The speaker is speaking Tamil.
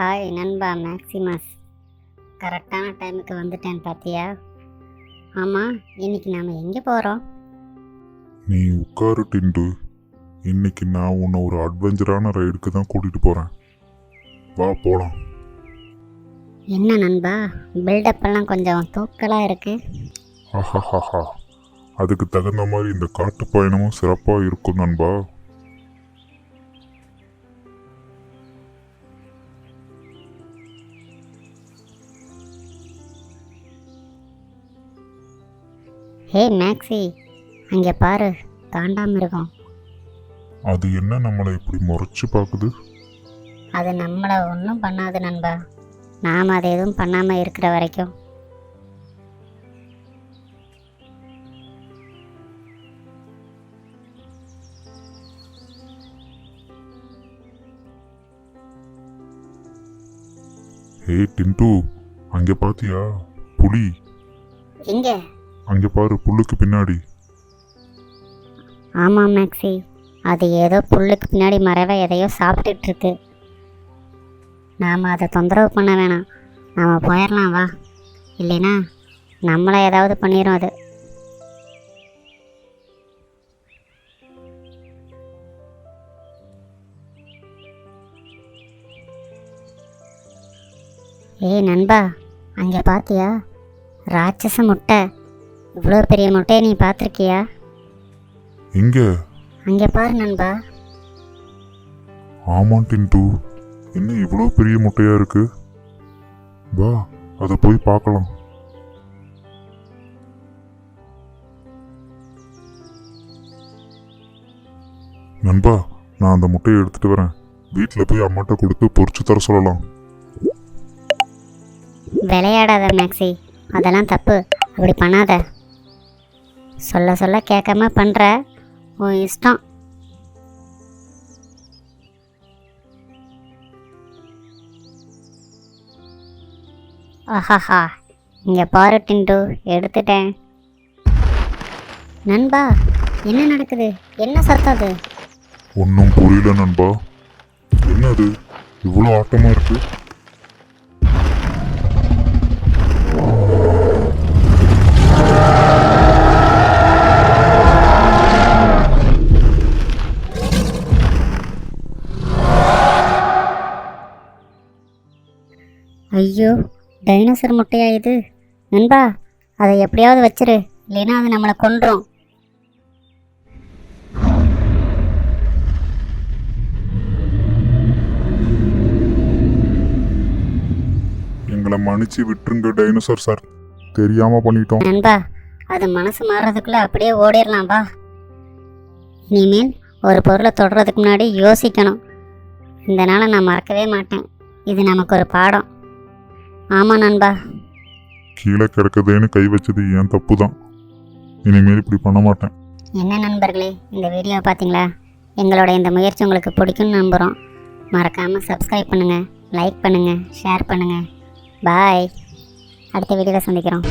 ஹாய் நண்பா மேக்ஸிமஸ் கரெக்டான டைமுக்கு வந்துட்டேன் பாத்தியா? ஆமாம் இன்னைக்கு நாம் எங்கே போகிறோம் நீ உட்காரு டிண்டு. இன்னைக்கு நான் உன்னை ஒரு அட்வென்ச்சரான ரைடுக்கு தான் கூட்டிட்டு போறேன். வா போலாம். என்ன நண்பா? பில்டப் எல்லாம் கொஞ்சம் தூக்கலாக இருக்கு. ஆஹாஹாஹா. அதுக்கு தகுந்த மாதிரி இந்த காட்டு பயணமும் சிறப்பாக இருக்கும் நண்பா. ஹே மேக்ஸி அங்கே பாரு காண்டாமிருகம் அது என்ன நம்மளை இப்படி முறைச்சு பார்க்குது? அது நம்மளை ஒன்றும் பண்ணாது நண்பா. நாம் அதை எதுவும் பண்ணாமல் இருக்கிற வரைக்கும். ஹே டிண்டு அங்கே பாத்தியா? புலி. எங்கே? அங்கே பாரு புல்லுக்கு பின்னாடி. ஆமாம் மேக்ஸி. அது ஏதோ புல்லுக்கு பின்னாடி மறைவ எதையோ சாப்பிட்டுட்டு இருக்கு நாம் அதை தொந்தரவு பண்ண வேணாம். நாம் போயிடலாம் வா. இல்லைனா நம்மளை ஏதாவது பண்ணிடும் அது. ஏய் நண்பா அங்கே பாத்தியா? ராட்சச முட்டை. இவ்வளோ பெரிய முட்டையை நீ பார்த்துருக்கியா? எங்க? அங்கே பாரு நண்பா. ஆமாம் டிண்டு. என்ன இவ்வளோ பெரிய முட்டையா இருக்கு? வா அதை போய் பார்க்கலாம். நண்பா நான் அந்த முட்டையை எடுத்துட்டு வரேன். வீட்டில் போய் அம்மாட்ட கொடுத்து பொரிச்சு தர சொல்லலாம். விளையாடாத மேக்ஸி. அதெல்லாம் தப்பு. அப்படி பண்ணாத. சொல்ல சொல்ல கேட்காம பண்ணுற உன் இஷ்டம். ஆஹாஹா இங்கே பாரு டிண்டு எடுத்துட்டேன். நண்பா என்ன நடக்குது? என்ன சத்தம் அது? ஒன்றும் புரியல நண்பா. என்னது? இவ்வளோ ஆட்டமாக இருக்குது ஐயோ டைனோசர் முட்டையா இது? நண்பா அதை எப்படியாவது வச்சிரு இல்லைன்னா அது நம்மளை கொன்றும். எங்களை மன்னிச்சு விட்டுருங்க டைனோசர் சார் தெரியாமல் பண்ணிட்டோம். நண்பா அது மனசு மாறுறதுக்குள்ள அப்படியே ஓடிடலாம் வா. இனிமேல் ஒரு பொருளை தொடுறதுக்கு முன்னாடி யோசிக்கணும். இந்த நாளை நான் மறக்கவே மாட்டேன். இது நமக்கு ஒரு பாடம். ஆமாம் நண்பா. கீழே கிடக்குதேன்னு கை வச்சது என் தப்பு தான் இனிமேல் இப்படி பண்ண மாட்டேன். என்ன நண்பர்களே இந்த வீடியோ பார்த்தீங்களா? எங்களோட இந்த முயற்சி உங்களுக்கு பிடிக்கும்னு நம்புகிறோம் மறக்காமல் சப்ஸ்கிரைப் பண்ணுங்கள் லைக் பண்ணுங்கள் ஷேர் பண்ணுங்கள் பாய் அடுத்த வீடியோவில் சந்திக்கிறோம்.